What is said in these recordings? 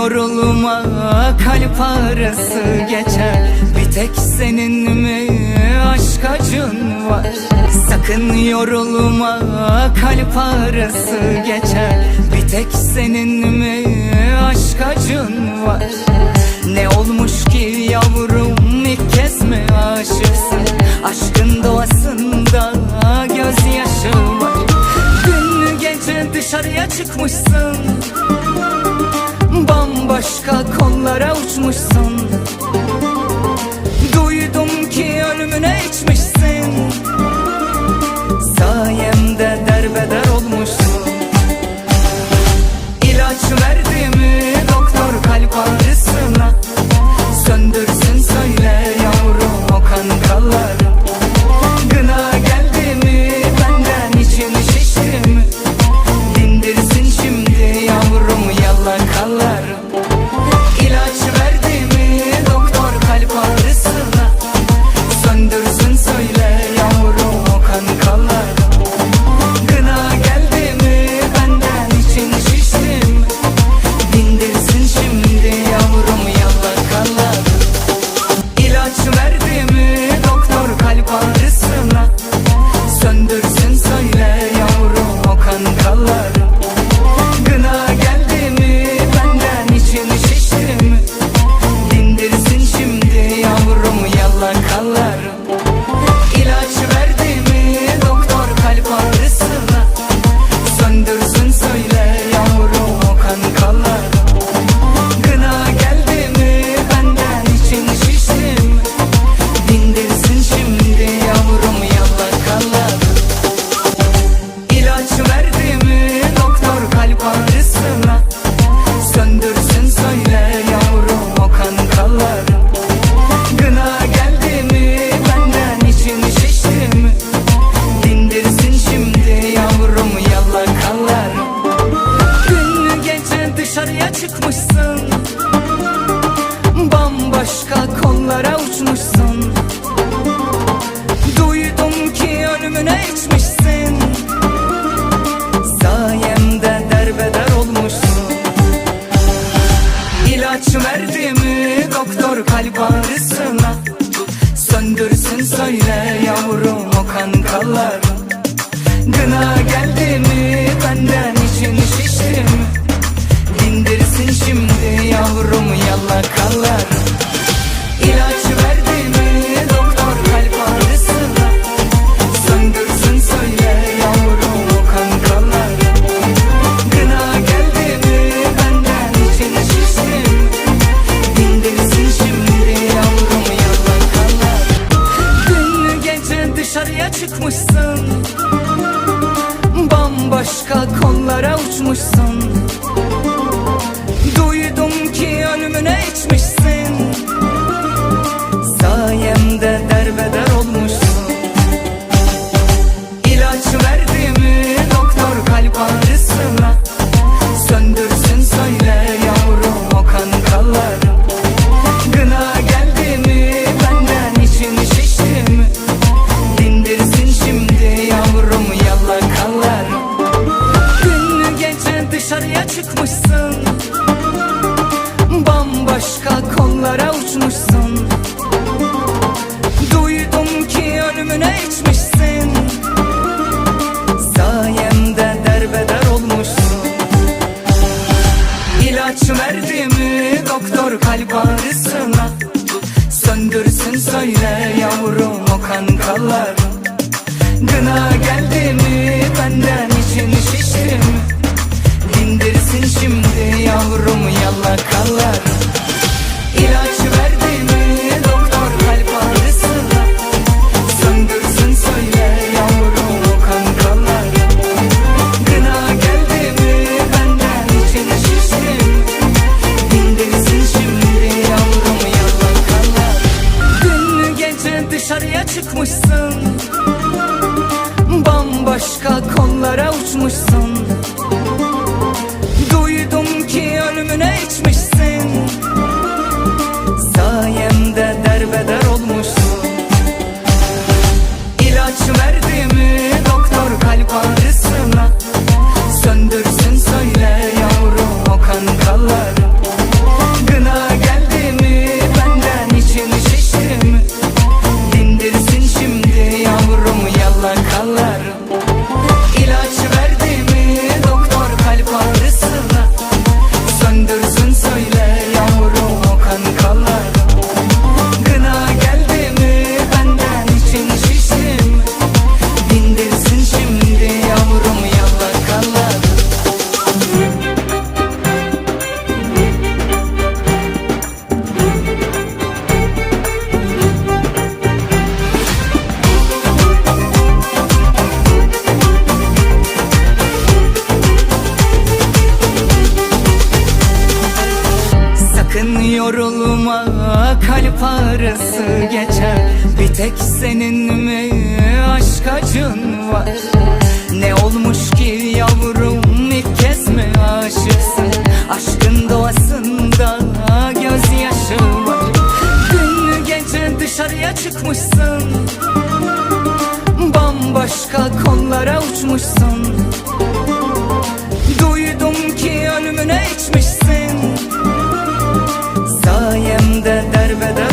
Yorulma kalp ağrısı geçer. Bir tek senin mi aşk acın var? Sakın yorulma kalp ağrısı geçer. Bir tek senin mi aşk acın var? Ne olmuş ki yavrum ilk kez mi aşıksın? Aşkın doğasında gözyaşı var. Gün gece dışarıya çıkmışsın Bambaşka kollara uçmuşsun. Duydum ki ölümüne içmişsin ölümüne içmişsin Sayemde derbeder olmuşsun. İlaç verdi mi doktor kalp Söndürsün söyle yavrum o kan kalları Gına geldi mi benden için şişti mi Dindirsin şimdi yavrum yalakaları İlaç verdi çıkmışsın Bambaşka kollara uçmuşsun. Duydum ki ölümüne içmişsin içmişsin derbeder olmuşsun. İlaç verdi mi doktor kalp ağrısına? Söndürsün söyle yavrum o kan kalları Gına geldi mi benden için şişti Dindirsin şimdi yavrum yalakaları İlaç verdi kopmuşsun Bambaşka kollara uçmuşsun. Duydum ki ölümüne içmişsin. Sayemde derbeder Bir tek senin mi? Aşk acın var. Ne olmuş ki yavrum? İlk kez mi aşıksın? Aşkın doğasında gözyaşı var. Gün gece dışarıya çıkmışsın? Bambaşka kollara uçmuşsun. Duydum ki ölümüne içmişsin. Sayemde derbeder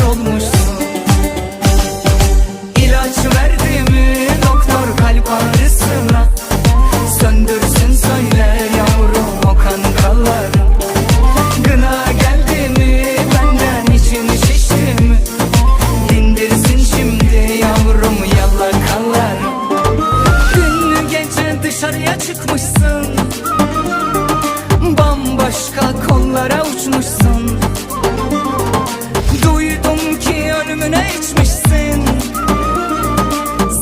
üstüne içmişsin.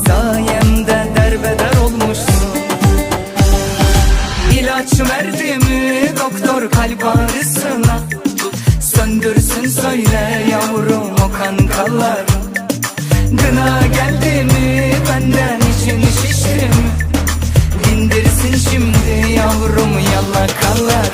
Sayemde derbeder olmuşsun. İlaç verdi mi doktor kalp ağrısına. Söndürsün söyle yavrum o kankalar Gına geldi mi benden için şişti Dindirsin şimdi yavrum yalakalar